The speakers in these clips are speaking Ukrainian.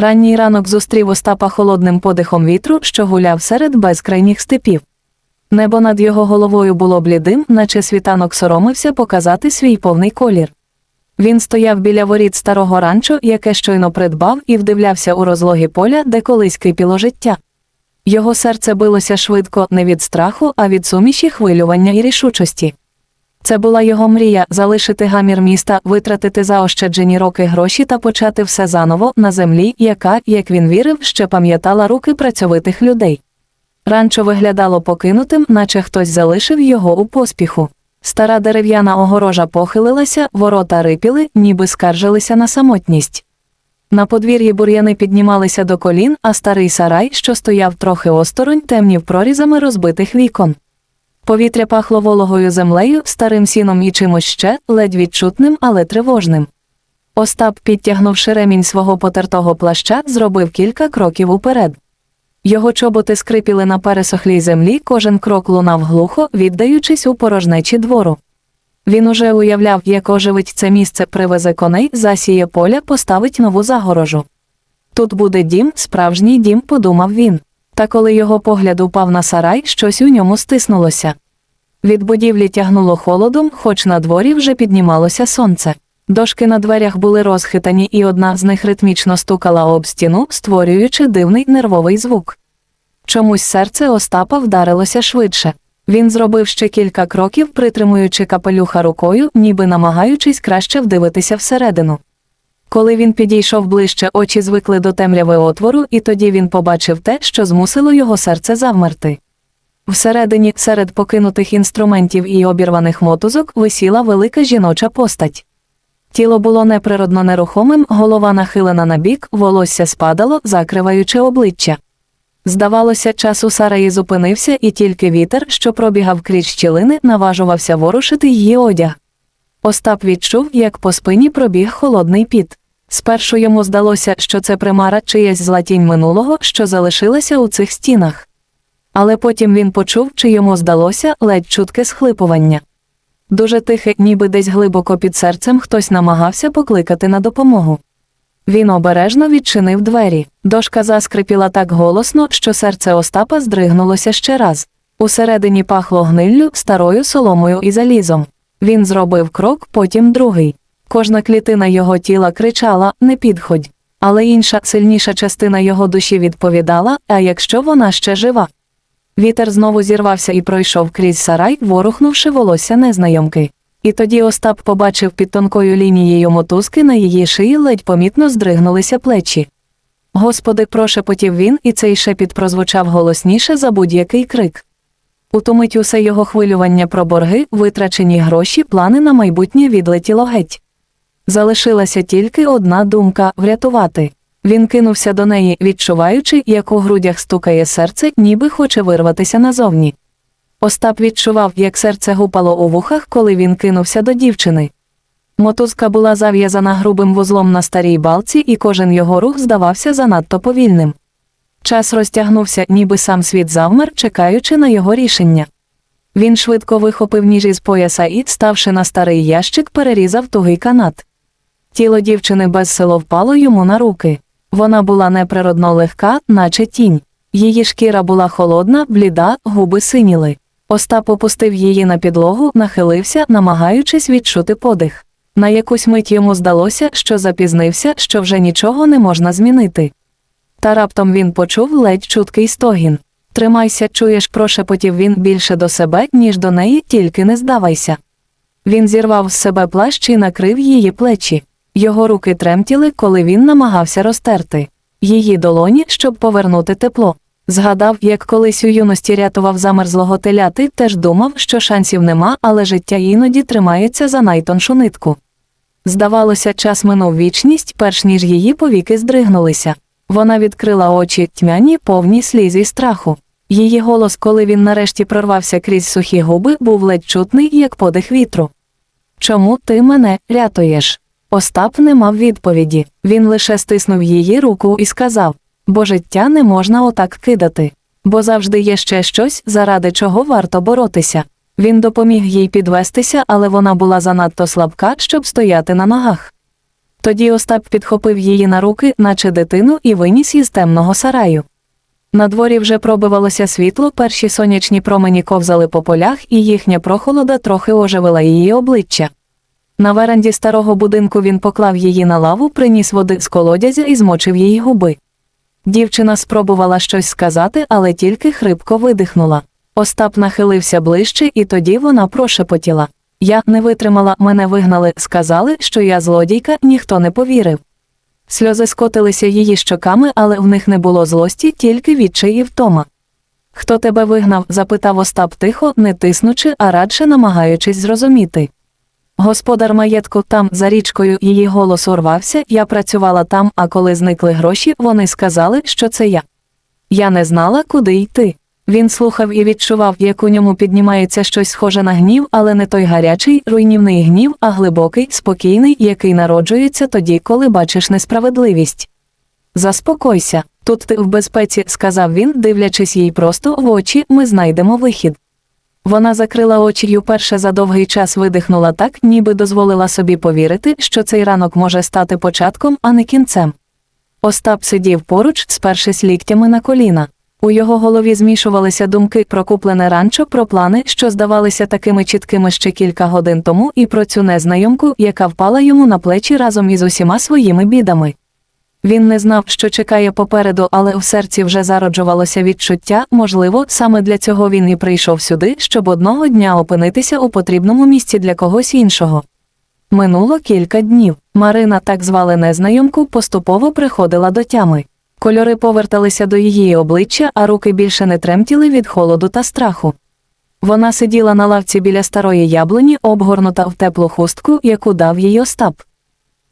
Ранній ранок зустрів Остапа холодним подихом вітру, що гуляв серед безкрайніх степів. Небо над його головою було блідим, наче світанок соромився показати свій повний колір. Він стояв біля воріт старого ранчо, яке щойно придбав, і вдивлявся у розлоги поля, де колись кипіло життя. Його серце билося швидко не від страху, а від суміші хвилювання і рішучості. Це була його мрія залишити гамір міста, витратити заощаджені роки гроші та почати все заново на землі, яка, як він вірив, ще пам'ятала руки працьовитих людей. Ранчо виглядало покинутим, наче хтось залишив його у поспіху. Стара дерев'яна огорожа похилилася, ворота рипіли, ніби скаржилися на самотність. На подвір'ї бур'яни піднімалися до колін, а старий сарай, що стояв трохи осторонь, темнів прорізами розбитих вікон. Повітря пахло вологою землею, старим сіном і чимось ще, ледь відчутним, але тривожним. Остап, підтягнувши ремінь свого потертого плаща, зробив кілька кроків уперед. Його чоботи скрипіли на пересохлій землі, кожен крок лунав глухо, віддаючись у порожнечі двору. Він уже уявляв, як оживить це місце, привезе коней, засіє поля, поставить нову загорожу. Тут буде дім, справжній дім, подумав він. Та коли його погляд упав на сарай, щось у ньому стиснулося. Від будівлі тягнуло холодом, хоч на дворі вже піднімалося сонце. Дошки на дверях були розхитані, і одна з них ритмічно стукала об стіну, створюючи дивний нервовий звук. Чомусь серце Остапа вдарилося швидше. Він зробив ще кілька кроків, притримуючи капелюха рукою, ніби намагаючись краще вдивитися всередину. Коли він підійшов ближче, очі звикли до темряви отвору, і тоді він побачив те, що змусило його серце завмерти. Всередині, серед покинутих інструментів і обірваних мотузок, висіла велика жіноча постать. Тіло було неприродно нерухомим, голова нахилена на бік, волосся спадало, закриваючи обличчя. Здавалося, час у Сараї зупинився, і тільки вітер, що пробігав крізь щілини, наважувався ворушити її одяг. Остап відчув, як по спині пробіг холодний піт. Спершу йому здалося, що це примара чиясь зла тінь минулого, що залишилася у цих стінах. Але потім він почув, чи йому здалося ледь чутке схлипування. Дуже тихе, ніби десь глибоко під серцем хтось намагався покликати на допомогу. Він обережно відчинив двері. Дошка заскрипіла так голосно, що серце Остапа здригнулося ще раз. Усередині пахло гниллю, старою соломою і залізом. Він зробив крок, потім другий. Кожна клітина його тіла кричала не підходь. Але інша, сильніша частина його душі відповідала а якщо вона ще жива. Вітер знову зірвався і пройшов крізь сарай, ворухнувши волосся незнайомки. І тоді Остап побачив під тонкою лінією мотузки на її шиї ледь помітно здригнулися плечі. Господи, прошепотів він, і цей шепіт прозвучав голосніше за будь-який крик. У ту мить усе його хвилювання про борги, витрачені гроші, плани на майбутнє відлетіло геть. Залишилася тільки одна думка врятувати. Він кинувся до неї, відчуваючи, як у грудях стукає серце, ніби хоче вирватися назовні. Остап відчував, як серце гупало у вухах, коли він кинувся до дівчини. Мотузка була зав'язана грубим вузлом на старій балці, і кожен його рух здавався занадто повільним. Час розтягнувся, ніби сам світ завмер, чекаючи на його рішення. Він швидко вихопив ніж із пояса і, ставши на старий ящик, перерізав тугий канат. Тіло дівчини безсило впало йому на руки. Вона була неприродно легка, наче тінь. Її шкіра була холодна, бліда, губи синіли. Остап опустив її на підлогу, нахилився, намагаючись відчути подих. На якусь мить йому здалося, що запізнився, що вже нічого не можна змінити. Та раптом він почув ледь чуткий стогін. Тримайся, чуєш, прошепотів він більше до себе, ніж до неї, тільки не здавайся. Він зірвав з себе плащ і накрив її плечі. Його руки тремтіли, коли він намагався розтерти її долоні, щоб повернути тепло. Згадав, як колись у юності рятував замерзлого теляти, теж думав, що шансів нема, але життя іноді тримається за найтоншу нитку. Здавалося, час минув вічність, перш ніж її повіки здригнулися. Вона відкрила очі, тьмяні, повні сліз і страху. Її голос, коли він нарешті прорвався крізь сухі губи, був ледь чутний, як подих вітру. Чому ти мене рятуєш? Остап не мав відповіді. Він лише стиснув її руку і сказав бо життя не можна отак кидати, бо завжди є ще щось, заради чого варто боротися. Він допоміг їй підвестися, але вона була занадто слабка, щоб стояти на ногах. Тоді Остап підхопив її на руки, наче дитину, і виніс із темного сараю. На дворі вже пробивалося світло, перші сонячні промені ковзали по полях, і їхня прохолода трохи оживила її обличчя. На веранді старого будинку він поклав її на лаву, приніс води з колодязя і змочив її губи. Дівчина спробувала щось сказати, але тільки хрипко видихнула. Остап нахилився ближче, і тоді вона прошепотіла. Я не витримала, мене вигнали, сказали, що я злодійка, ніхто не повірив. Сльози скотилися її щоками, але в них не було злості, тільки відчай і втома. Хто тебе вигнав? запитав Остап тихо, не тиснучи, а радше намагаючись зрозуміти. Господар маєтку там, за річкою, її голос урвався, я працювала там, а коли зникли гроші, вони сказали, що це я. Я не знала, куди йти. Він слухав і відчував, як у ньому піднімається щось схоже на гнів, але не той гарячий, руйнівний гнів, а глибокий, спокійний, який народжується тоді, коли бачиш несправедливість. Заспокойся, тут ти в безпеці, сказав він, дивлячись їй просто в очі, ми знайдемо вихід. Вона закрила очі й уперше за довгий час видихнула так, ніби дозволила собі повірити, що цей ранок може стати початком, а не кінцем. Остап сидів поруч, спершись ліктями на коліна. У його голові змішувалися думки про куплене ранчо, про плани, що здавалися такими чіткими ще кілька годин тому, і про цю незнайомку, яка впала йому на плечі разом із усіма своїми бідами. Він не знав, що чекає попереду, але в серці вже зароджувалося відчуття, можливо, саме для цього він і прийшов сюди, щоб одного дня опинитися у потрібному місці для когось іншого. Минуло кілька днів. Марина, так звали незнайомку, поступово приходила до тями. Кольори поверталися до її обличчя, а руки більше не тремтіли від холоду та страху. Вона сиділа на лавці біля старої яблуні, обгорнута в теплу хустку, яку дав їй Остап.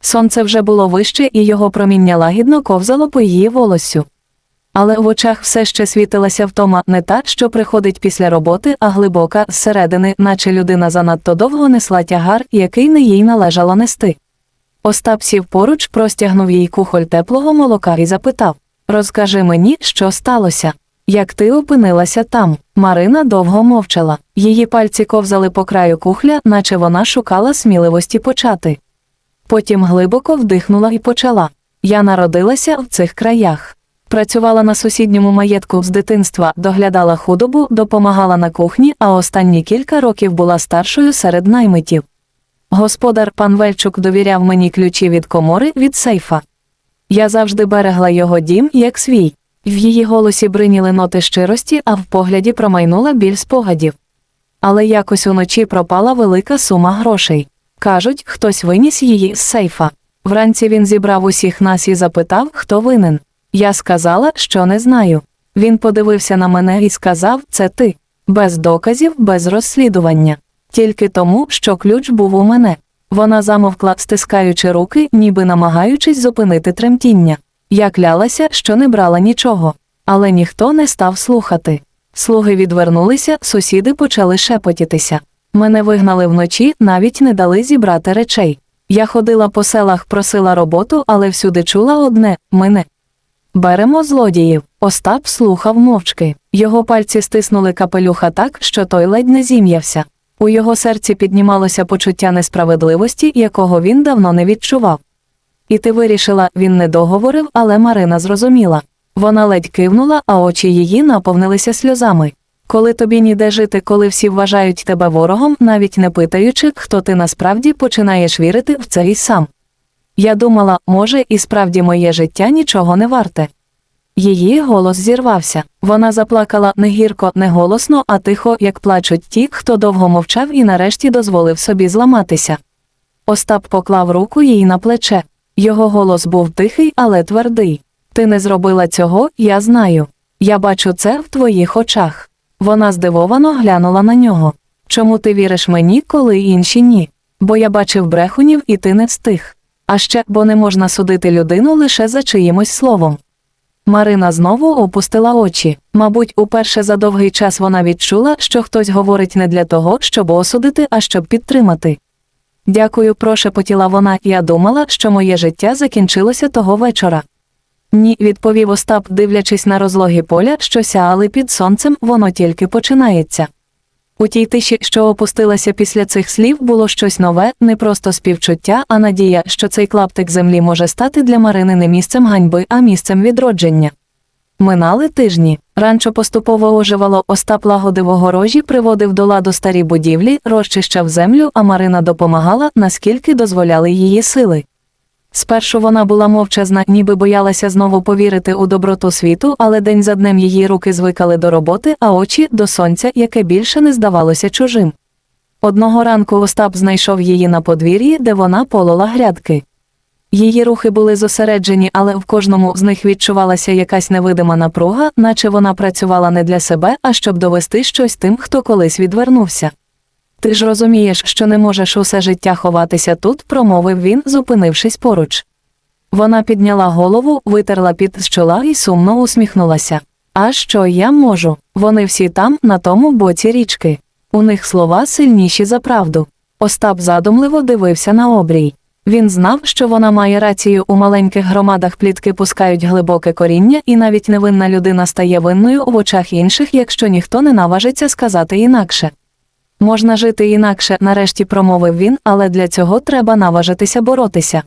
Сонце вже було вище, і його проміння лагідно ковзало по її волоссю. Але в очах все ще світилася втома не та, що приходить після роботи, а глибока, зсередини, наче людина занадто довго несла тягар, який не їй належало нести. Остап сів поруч, простягнув їй кухоль теплого молока і запитав Розкажи мені, що сталося. Як ти опинилася там? Марина довго мовчала. Її пальці ковзали по краю кухля, наче вона шукала сміливості почати. Потім глибоко вдихнула і почала. Я народилася в цих краях. Працювала на сусідньому маєтку з дитинства, доглядала худобу, допомагала на кухні, а останні кілька років була старшою серед наймитів. Господар пан Вельчук довіряв мені ключі від комори від сейфа. Я завжди берегла його дім, як свій. В її голосі бриніли ноти щирості, а в погляді промайнула біль спогадів. Але якось уночі пропала велика сума грошей. Кажуть, хтось виніс її з сейфа. Вранці він зібрав усіх нас і запитав, хто винен. Я сказала, що не знаю. Він подивився на мене і сказав, це ти. Без доказів, без розслідування. Тільки тому, що ключ був у мене. Вона замовкла, стискаючи руки, ніби намагаючись зупинити тремтіння. Я клялася, що не брала нічого. Але ніхто не став слухати. Слуги відвернулися, сусіди почали шепотітися. Мене вигнали вночі, навіть не дали зібрати речей. Я ходила по селах, просила роботу, але всюди чула одне мене. Беремо злодіїв. Остап слухав мовчки. Його пальці стиснули капелюха так, що той ледь не зім'явся. У його серці піднімалося почуття несправедливості, якого він давно не відчував. І ти вирішила, він не договорив, але Марина зрозуміла. Вона ледь кивнула, а очі її наповнилися сльозами. Коли тобі ніде жити, коли всі вважають тебе ворогом, навіть не питаючи, хто ти насправді починаєш вірити в це і сам. Я думала, може, і справді моє життя нічого не варте. Її голос зірвався. Вона заплакала не гірко, не голосно, а тихо, як плачуть ті, хто довго мовчав і нарешті дозволив собі зламатися. Остап поклав руку їй на плече. Його голос був тихий, але твердий. Ти не зробила цього, я знаю. Я бачу це в твоїх очах. Вона здивовано глянула на нього. Чому ти віриш мені, коли інші ні? Бо я бачив брехунів, і ти не встиг. А ще, бо не можна судити людину лише за чиїмось словом. Марина знову опустила очі. Мабуть, уперше за довгий час вона відчула, що хтось говорить не для того, щоб осудити, а щоб підтримати. Дякую, прошепотіла вона, я думала, що моє життя закінчилося того вечора. Ні, відповів Остап, дивлячись на розлоги поля, що сяали під сонцем, воно тільки починається. У тій тиші, що опустилася після цих слів, було щось нове, не просто співчуття, а надія, що цей клаптик землі може стати для Марини не місцем ганьби, а місцем відродження. Минали тижні. Ранчо поступово оживало, Остап лагодив огорожі, приводив до ладу старі будівлі, розчищав землю, а Марина допомагала, наскільки дозволяли її сили. Спершу вона була мовчазна, ніби боялася знову повірити у доброту світу, але день за днем її руки звикали до роботи, а очі до сонця, яке більше не здавалося чужим. Одного ранку Остап знайшов її на подвір'ї, де вона полола грядки. Її рухи були зосереджені, але в кожному з них відчувалася якась невидима напруга, наче вона працювала не для себе, а щоб довести щось тим, хто колись відвернувся. Ти ж розумієш, що не можеш усе життя ховатися тут, промовив він, зупинившись поруч. Вона підняла голову, витерла під з чола і сумно усміхнулася. А що я можу? Вони всі там, на тому боці річки. У них слова сильніші за правду. Остап задумливо дивився на обрій. Він знав, що вона має рацію у маленьких громадах плітки пускають глибоке коріння, і навіть невинна людина стає винною в очах інших, якщо ніхто не наважиться сказати інакше. Можна жити інакше, нарешті промовив він, але для цього треба наважитися боротися.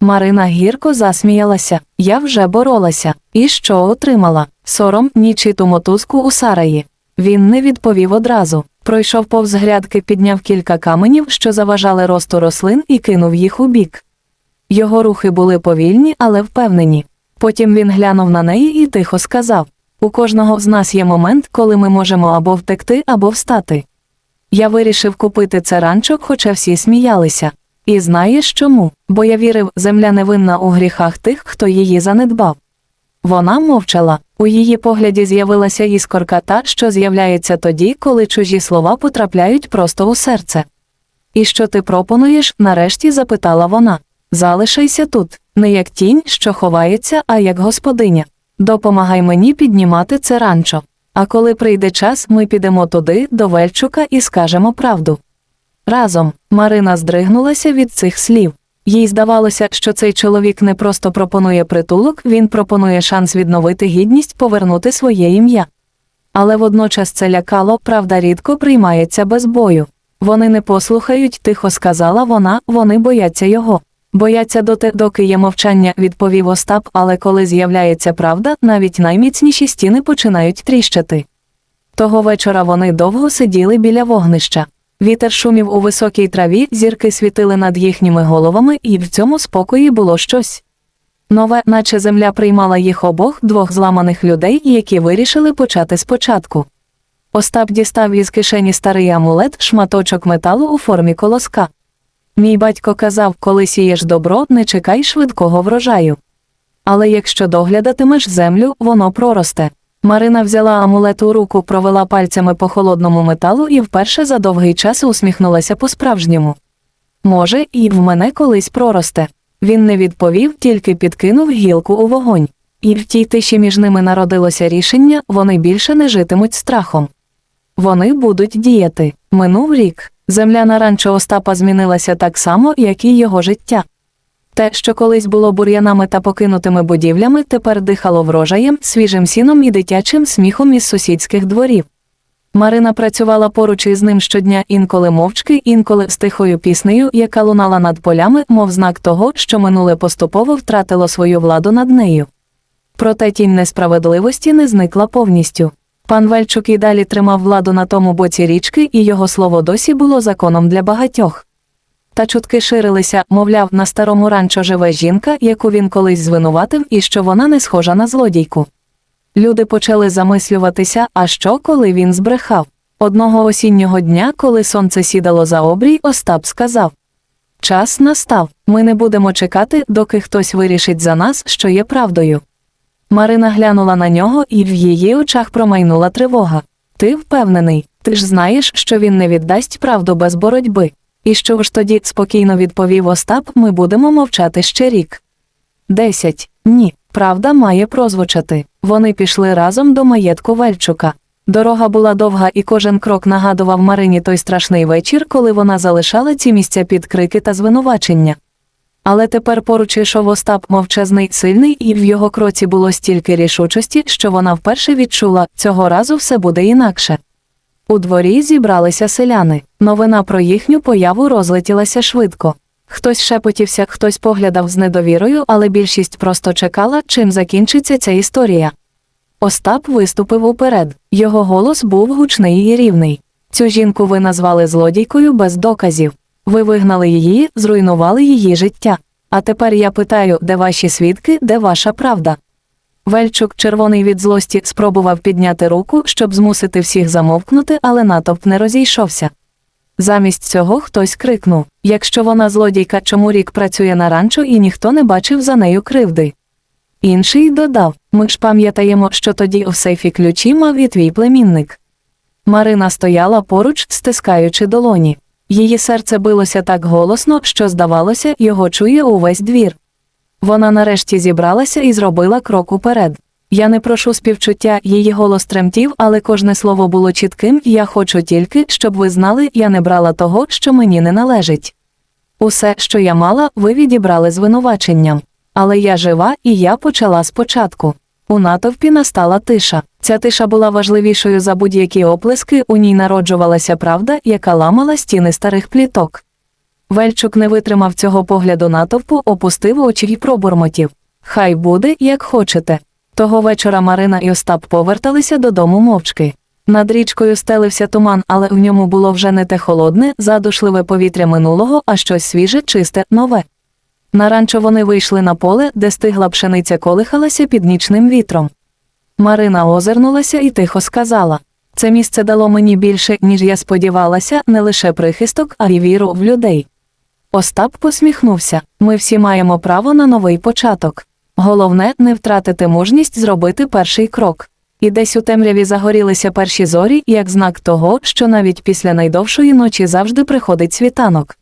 Марина гірко засміялася. Я вже боролася. І що отримала? Сором, нічиту мотузку у сараї. Він не відповів одразу. Пройшов повз грядки, підняв кілька каменів, що заважали росту рослин, і кинув їх у бік. Його рухи були повільні, але впевнені. Потім він глянув на неї і тихо сказав: У кожного з нас є момент, коли ми можемо або втекти, або встати. Я вирішив купити це ранчо, хоча всі сміялися. І знаєш чому? Бо я вірив, земля невинна у гріхах тих, хто її занедбав. Вона мовчала. У її погляді з'явилася іскорка та, що з'являється тоді, коли чужі слова потрапляють просто у серце. І що ти пропонуєш? нарешті запитала вона. Залишайся тут, не як тінь, що ховається, а як господиня. Допомагай мені піднімати це ранчо. А коли прийде час, ми підемо туди, до Вельчука, і скажемо правду. Разом Марина здригнулася від цих слів. Їй здавалося, що цей чоловік не просто пропонує притулок, він пропонує шанс відновити гідність, повернути своє ім'я. Але водночас це лякало, правда рідко приймається без бою. Вони не послухають, тихо сказала вона, вони бояться його. Бояться доти, доки є мовчання, відповів Остап, але коли з'являється правда, навіть найміцніші стіни починають тріщати. Того вечора вони довго сиділи біля вогнища. Вітер шумів у високій траві, зірки світили над їхніми головами, і в цьому спокої було щось. Нове, наче земля приймала їх обох двох зламаних людей, які вирішили почати спочатку. Остап дістав із кишені старий амулет, шматочок металу у формі колоска. Мій батько казав, коли сієш добро, не чекай швидкого врожаю. Але якщо доглядатимеш землю, воно проросте. Марина взяла амулет у руку, провела пальцями по холодному металу і вперше за довгий час усміхнулася по-справжньому. Може, і в мене колись проросте. Він не відповів, тільки підкинув гілку у вогонь. І в тій тиші між ними народилося рішення, вони більше не житимуть страхом. Вони будуть діяти. Минув рік. Земля на ранчо Остапа змінилася так само, як і його життя. Те, що колись було бур'янами та покинутими будівлями, тепер дихало врожаєм, свіжим сіном і дитячим сміхом із сусідських дворів. Марина працювала поруч із ним щодня інколи мовчки, інколи з тихою піснею, яка лунала над полями, мов знак того, що минуле поступово втратило свою владу над нею. Проте тінь несправедливості не зникла повністю. Пан Вельчук і далі тримав владу на тому боці річки, і його слово досі було законом для багатьох. Та чутки ширилися, мовляв, на старому ранчо живе жінка, яку він колись звинуватив, і що вона не схожа на злодійку. Люди почали замислюватися, а що, коли він збрехав. Одного осіннього дня, коли сонце сідало за обрій, Остап сказав Час настав, ми не будемо чекати, доки хтось вирішить за нас, що є правдою. Марина глянула на нього, і в її очах промайнула тривога. Ти впевнений, ти ж знаєш, що він не віддасть правду без боротьби. І що ж тоді, спокійно відповів Остап, ми будемо мовчати ще рік. Десять. Ні. Правда має прозвучати. Вони пішли разом до маєтку Вельчука. Дорога була довга, і кожен крок нагадував Марині той страшний вечір, коли вона залишала ці місця під крики та звинувачення. Але тепер поруч ішов Остап мовчазний, сильний, і в його кроці було стільки рішучості, що вона вперше відчула, цього разу все буде інакше. У дворі зібралися селяни. Новина про їхню появу розлетілася швидко. Хтось шепотівся, хтось поглядав з недовірою, але більшість просто чекала, чим закінчиться ця історія. Остап виступив уперед. Його голос був гучний і рівний. Цю жінку ви назвали злодійкою без доказів. Ви вигнали її, зруйнували її життя. А тепер я питаю, де ваші свідки, де ваша правда? Вельчук, червоний від злості, спробував підняти руку, щоб змусити всіх замовкнути, але натовп не розійшовся. Замість цього хтось крикнув Якщо вона злодійка, чому рік працює на ранчо і ніхто не бачив за нею кривди. Інший додав Ми ж пам'ятаємо, що тоді у сейфі ключі мав і твій племінник. Марина стояла поруч, стискаючи долоні. Її серце билося так голосно, що, здавалося, його чує увесь двір. Вона нарешті зібралася і зробила крок уперед. Я не прошу співчуття, її голос тремтів, але кожне слово було чітким, я хочу тільки, щоб ви знали, я не брала того, що мені не належить. Усе, що я мала, ви відібрали звинуваченням. Але я жива, і я почала спочатку. У натовпі настала тиша. Ця тиша була важливішою за будь-які оплески, у ній народжувалася правда, яка ламала стіни старих пліток. Вельчук не витримав цього погляду натовпу, опустив очі й пробурмотів. Хай буде, як хочете. Того вечора Марина і Остап поверталися додому мовчки. Над річкою стелився туман, але в ньому було вже не те холодне, задушливе повітря минулого, а щось свіже, чисте, нове. На ранчо вони вийшли на поле, де стигла пшениця колихалася під нічним вітром. Марина озирнулася і тихо сказала Це місце дало мені більше, ніж я сподівалася, не лише прихисток, а й віру в людей. Остап посміхнувся ми всі маємо право на новий початок. Головне не втратити мужність зробити перший крок. І десь у темряві загорілися перші зорі, як знак того, що навіть після найдовшої ночі завжди приходить світанок.